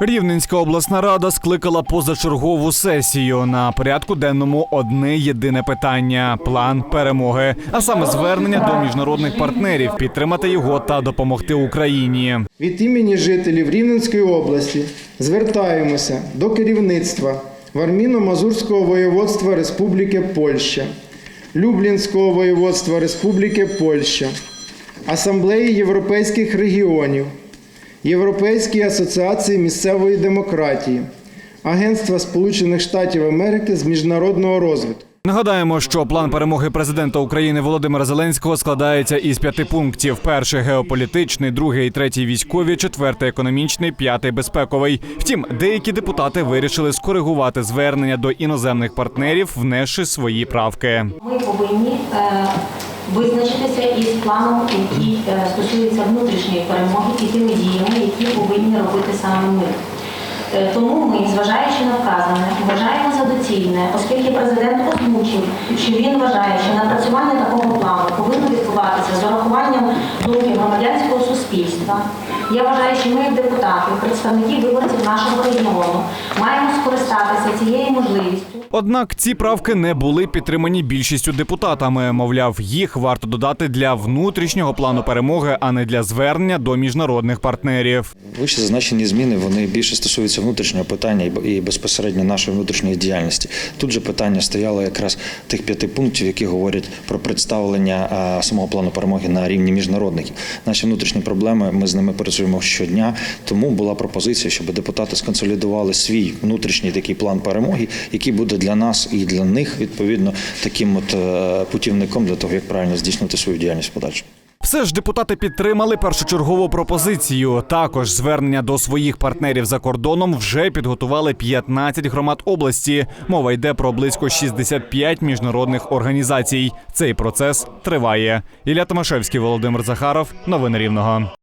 Рівненська обласна рада скликала позачергову сесію. На порядку денному одне єдине питання план перемоги, а саме звернення до міжнародних партнерів підтримати його та допомогти Україні. Від імені жителів Рівненської області звертаємося до керівництва Варміно-Мазурського воєводства Республіки Польща, Люблінського воєводства Республіки Польща, Асамблеї Європейських регіонів, Європейської асоціації місцевої демократії, Агентства Сполучених Штатів Америки з міжнародного розвитку. Нагадаємо, що план перемоги президента України Володимира Зеленського складається із п'яти пунктів: перший геополітичний, другий і третій військові, четвертий економічний, п'ятий безпековий. Втім, деякі депутати вирішили скоригувати звернення до іноземних партнерів, внесши свої правки. Ми повинні е, визначитися із планом, який е, стосується внутрішньої перемоги і тими діями, які повинні робити саме ми. Е, Тому ми, зважаючи на вказане, вважаємо за доцільне, оскільки президент озвучив, що він вважає, що напрацювання такого плану повинно відбуватися з урахуванням думки громадянського суспільства. Я вважаю, що ми, депутати, представники виборців нашого регіону, маємо скористатися цією можливістю. Однак ці правки не були підтримані більшістю депутатами. Мовляв, їх варто додати для внутрішнього плану перемоги, а не для звернення до міжнародних партнерів. Вище зазначені зміни вони більше стосуються внутрішнього питання і безпосередньо нашої внутрішньої діяльності. Тут же питання стояло якраз тих п'яти пунктів, які говорять про представлення самого плану перемоги на рівні міжнародників. Наші внутрішні проблеми ми з ними працюємо щодня. Тому була пропозиція, щоб депутати сконсолідували свій внутрішній такий план перемоги, який буде для нас і для них відповідно таким от е, путівником для того, як правильно здійснити свою діяльність в. Все ж депутати підтримали першочергову пропозицію. Також звернення до своїх партнерів за кордоном вже підготували 15 громад області. Мова йде про близько 65 міжнародних організацій. Цей процес триває. Ілля Томашевський, Володимир Захаров. Новини Рівного.